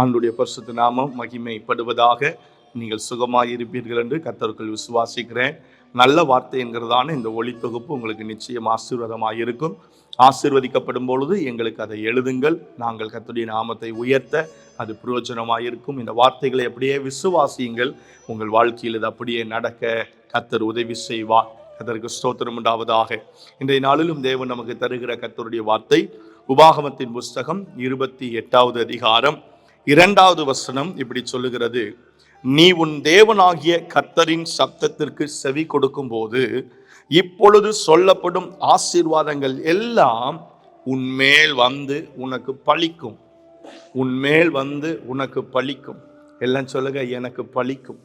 ஆண்டுடைய பரிசுத்த நாமம் மகிமைப்படுவதாக நீங்கள் சுகமாக இருப்பீர்கள் என்று கத்தருக்குள் விசுவாசிக்கிறேன். நல்ல வார்த்தை என்கிறதான இந்த ஒளி தொகுப்பு உங்களுக்கு நிச்சயம் ஆசீர்வாதமாக இருக்கும் ஆசீர்வதிக்கப்படும் பொழுது எங்களுக்கு அதை எழுதுங்கள். நாங்கள் கத்துடைய நாமத்தை உயர்த்த அது பிரயோஜனமாக இருக்கும் இந்த வார்த்தைகளை அப்படியே விசுவாசியுங்கள். உங்கள் வாழ்க்கையில் இது அப்படியே நடக்க கத்தர் உதவி செய்வார். அதற்கு ஸ்தோத்திரம் உண்டாவதாக. இன்றைய நாளிலும் தேவன் நமக்கு தருகிற கத்தருடைய வார்த்தை உபாகமத்தின் புஸ்தகம் இருபத்தி எட்டாவது அதிகாரம் இரண்டாவது வசனம் இப்படி சொல்லுகிறது. நீ உன் தேவனாகிய கர்த்தரின் சப்தத்திற்கு செவி கொடுக்கும்போது இப்பொழுது சொல்லப்படும் ஆசீர்வாதங்கள் எல்லாம் உன்மேல் வந்து உனக்கு பழிக்கும். உன்மேல் வந்து உனக்கு பழிக்கும். எல்லாம் சொல்லுங்க எனக்கு பழிக்கும்.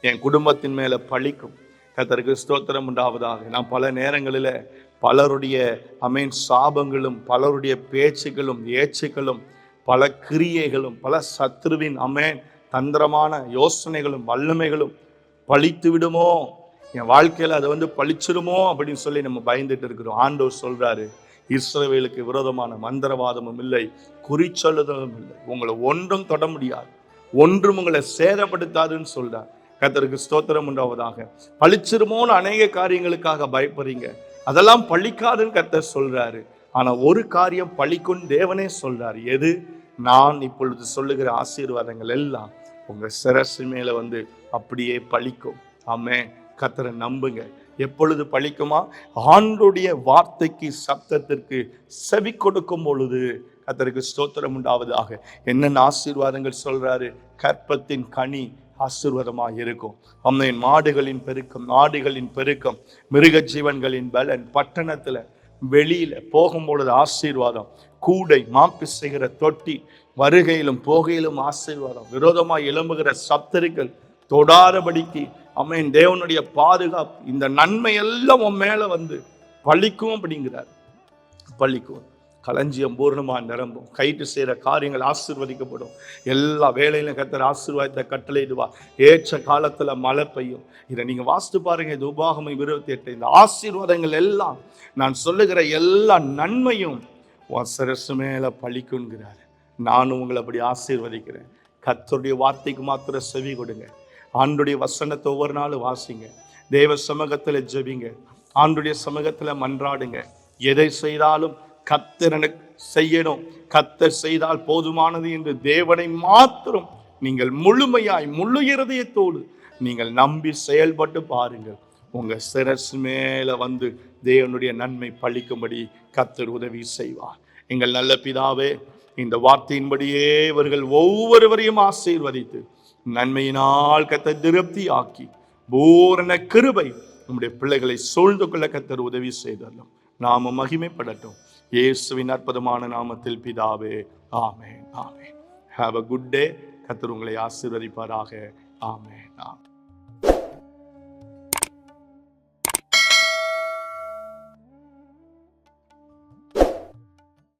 என் குடும்பத்தின் மேலே பழிக்கும். கத்தருக்கு ஸ்தோத்திரம் உண்டாவதாக. நான் பல நேரங்களில் பலருடைய அமீன் சாபங்களும் பலருடைய பேச்சுகளும் ஏச்சுகளும் பல கிரியைகளும் பல சத்ருவின் அமேன் தந்திரமான யோசனைகளும் வல்லமைகளும் பழித்து விடுமோ? என் வாழ்க்கையில் அதை வந்து பழிச்சிடுமோ அப்படின்னு சொல்லி நம்ம பயந்துட்டு இருக்கிறோம். ஆண்டோர் சொல்கிறாரு இஸ்ரவேலுக்கு விரோதமான மந்திரவாதமும் இல்லை குறிச்சொல்லுதலும் இல்லை. உங்களை ஒன்றும் தொட முடியாது. ஒன்றும் உங்களை சேதப்படுத்தாதுன்னு சொல்கிறார் கத்தருக்கு ஸ்தோத்திரம் உண்டாவதாக. பழிச்சிருமோன்னு அநேக காரியங்களுக்காக பயப்படுறீங்க. அதெல்லாம் பழிக்காதுன்னு கத்தர் சொல்கிறாரு ஆனால் ஒரு காரியம் பழிக்கும் தேவனே சொல்றார். எது? நான் இப்பொழுது சொல்லுகிற ஆசீர்வாதங்கள் எல்லாம் உங்கள் சிரசு மேலே வந்து அப்படியே பழிக்கும். ஆமே கத்தரை நம்புங்க. எப்பொழுது பழிக்குமா? ஆண்டுடைய வார்த்தைக்கு சப்தத்திற்கு செவி கொடுக்கும் பொழுது கத்தருக்கு ஸ்தோத்திரம் உண்டாவதாக. என்னென்ன ஆசீர்வாதங்கள் சொல்றாரு? கற்பத்தின் கனி ஆசீர்வாதமாக இருக்கும். அம்மையின் மாடுகளின் பெருக்கம் நாடுகளின் பெருக்கம் மிருக ஜீவன்களின் பலன் பட்டணத்தில் வெளியில் போகும்பொழுது ஆசீர்வாதம் கூடை மாப்பி செய்கிற தொட்டி வருகையிலும் போகையிலும் ஆசீர்வாதம் விரோதமாக எழும்புகிற சப்தரிகள் தொடாதபடிக்கு அம்மையின் தேவனுடைய பாதுகாப்பு இந்த நன்மை எல்லாம் உன் மேலே வந்து பழிக்கும் அப்படிங்கிறார். பழிக்கும். களஞ்சியம் பூர்ணமாக நிரம்பும். கைட்டு செய்கிற காரியங்கள் ஆசிர்வதிக்கப்படும். எல்லா வேலையிலும் கத்தர் ஆசீர்வாதத்தை கட்டளையிடுவா ஏற்ற காலத்தில் மழை பெய்யும். இதை நீங்கள் வாசித்து பாருங்கள் இது உபாகமை இருபத்தி எட்டு இந்த ஆசீர்வாதங்கள் எல்லாம் நான் சொல்லுகிற எல்லா நன்மையும் சரசு மேலே பழிக்குங்கிறார் நானும் உங்களை அப்படி ஆசீர்வதிக்கிறேன். கத்தருடைய வார்த்தைக்கு மாத்திர செவி கொடுங்க. ஆண்டுடைய வசனத்தை ஒவ்வொரு நாளும் வாசிங்க. தேவ சமூகத்தில் ஜெபிங்க. ஆண்டுடைய சமூகத்தில் மன்றாடுங்க. எதை செய்தாலும் கத்தர் எனக்கு செய்யணும். கத்தர் செய்தால் போதுமானது என்று தேவனை மாத்திரம் நீங்கள் முழுமையாய் முழு இருதயத்தோடு நீங்கள் நம்பி செயல்பட்டு பாருங்கள். உங்க சிரஸ் மேல வந்து தேவனுடைய நன்மை பழிக்கும்படி கத்தர் உதவி செய்வார். எங்கள் நல்ல பிதாவே இந்த வார்த்தையின்படியே இவர்கள் ஒவ்வொருவரையும் ஆசீர்வதித்து நன்மையினால் கத்த திருப்தி ஆக்கி பூரண கிருபை நம்முடைய பிள்ளைகளை சூழ்ந்து கொள்ள கத்தர் உதவி செய்தாலும். நாம மகிமைப்படட்டும். இயேசுவின் அற்புதமான நாமத்தில் பிதாவே ஆமே ஆமே ஹாவ் அ குட் டே கத்தர் உங்களை ஆசீர்வதிப்பாராக. ஆமே ஆமே